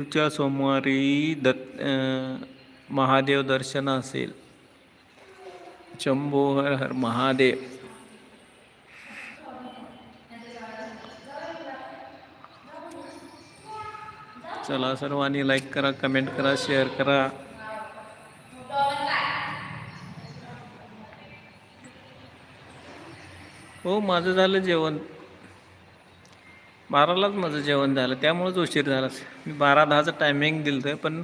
पुढच्या सोमवारी दत्त महादेव दर्शन असेल. शंभो हर हर महादेव. चला सर्वांनी लाईक करा कमेंट करा शेअर करा. हो माझं झालं जेवण. बारालाच माझं जेवण झालं. त्यामुळेच उशीर झाला. मी बारा दहाचं टायमिंग दिलं होतं पण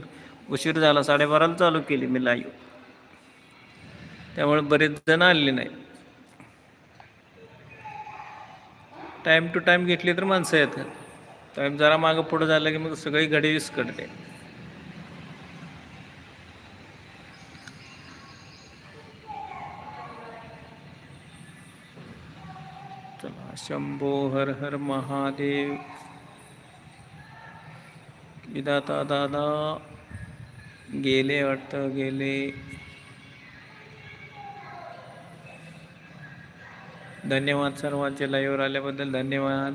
उशीर झाला. साडेबाराला चालू केली मी लाईव्ह त्यामुळे बरेच जण आले नाही टाईम टू टाईम घेतली तर माणसं येतात. टाईम जरा मागं पुढं झालं की मग सगळी घडी विस्कटते चला शंभो हर हर महादेव। विधाता दादा गेले वाटतं गेले। धन्यवाद सर्वांचे लाईव्हवर आल्याबद्दल धन्यवाद।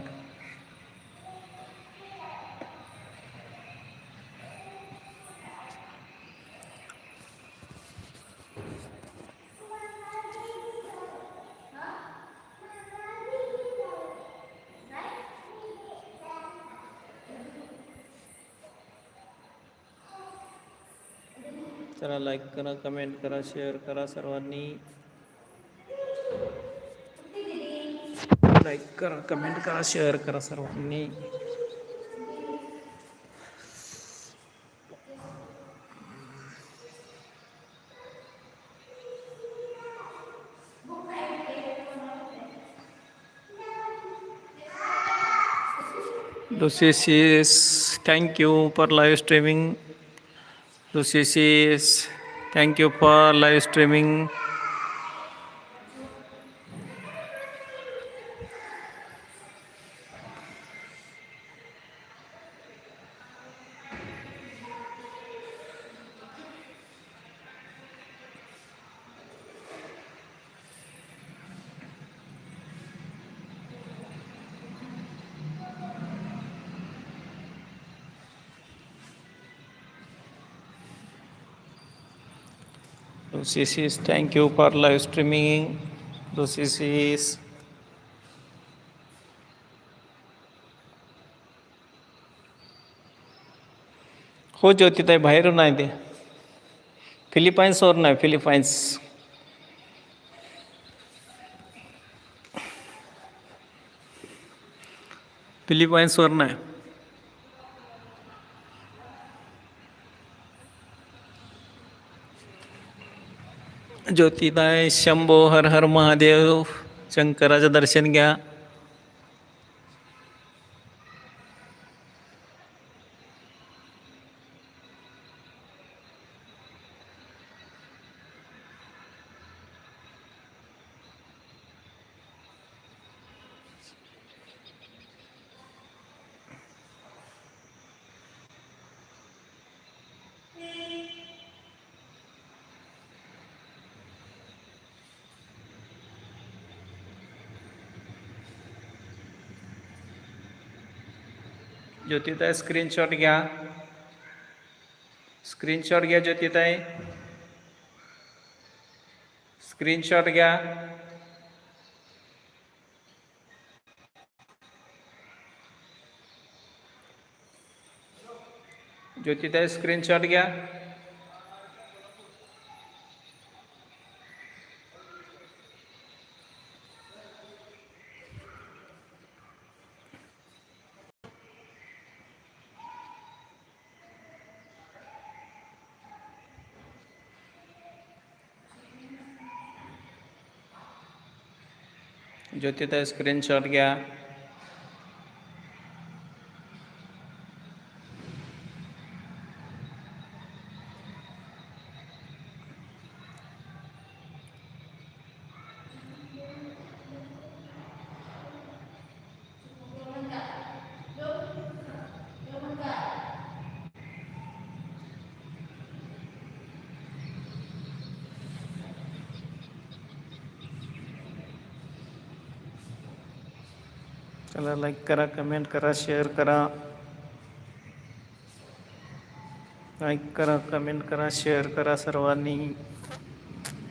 चला लाईक करा कमेंट करा शेअर करा सर्वांनी. लाईक करा कमेंट करा शेअर करा सर्वांनी. Lucius, thank you for live streaming. Lucius, thank you for live streaming. Lucius, thank you for live streaming. Lucius. हो ज्योति ज्योतिताई बाहेरून आहे ते फिलिपाईन्सवर नाही फिलिपाईन्स फिलिपाईन्सवर नाही ज्योतिदाय शंभो हर हर महादेव शंकराचं दर्शन घ्या. ज्योतिताई स्क्रीनशॉट घ्या. स्क्रीनशॉट घ्या ज्योतिताई. स्क्रीनशॉट घ्या. ज्योतिताई स्क्रीनशॉट घ्या. ज्योतिताई स्क्रीनशॉट घ्या त्याला लाइक करा कमेंट करा शेयर करा. लाइक करा कमेंट करा शेयर करा सर्वानी.